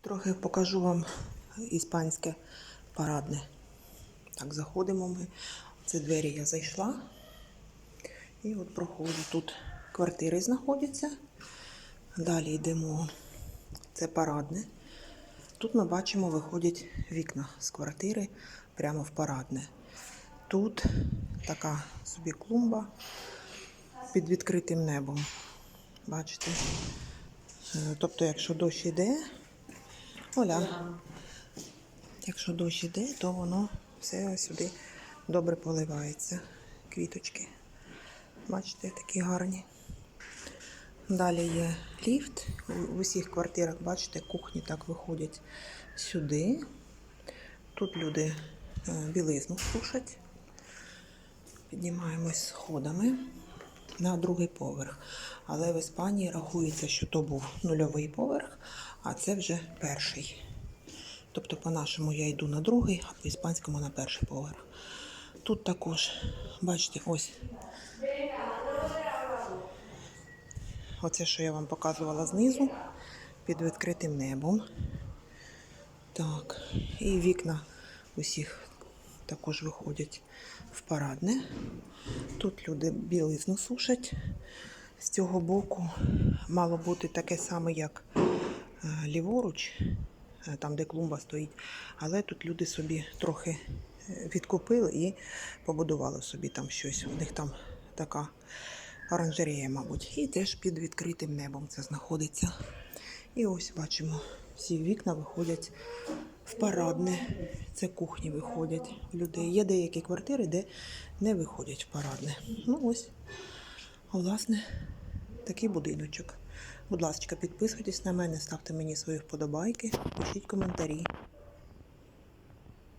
Трохи покажу вам іспанське парадне. Так, заходимо ми. Це двері я зайшла. І от проходжу. Тут квартири знаходяться. Далі йдемо. Це парадне. Тут ми бачимо, виходять вікна з квартири прямо в парадне. Тут така собі клумба під відкритим небом. Бачите? Е, Тобто, якщо дощ іде, Оля, якщо дощ іде, то воно все сюди добре поливається. Квіточки. Бачите, такі гарні. Далі є ліфт. В усіх квартирах, бачите, кухні так виходять сюди. Тут люди е, білизну сушать. Піднімаємось сходами на другий поверх. Але в Іспанії рахується, що то був нульовий поверх, а це вже перший. Тобто, по-нашому я йду на другий, а по-іспанському на перший поверх. Тут також, бачите, ось Оце, що я вам показувала знизу, під відкритим небом. Так, і вікна усіх також виходять в парадне. Тут люди білизну сушать. З цього боку мало бути таке саме, як е, ліворуч, е, там, де клумба стоїть. Але тут люди собі трохи е, відкупили і побудували собі там щось. У них там така оранжерея, мабуть. І теж під відкритим небом це знаходиться. І ось бачимо, всі вікна виходять в парадне. Це кухні виходять в людей. Є деякі квартири, де не виходять в парадне. Ну ось, власне, такий будиночок. Будь ласка, підписуйтесь на мене, ставте мені свої вподобайки, пишіть коментарі.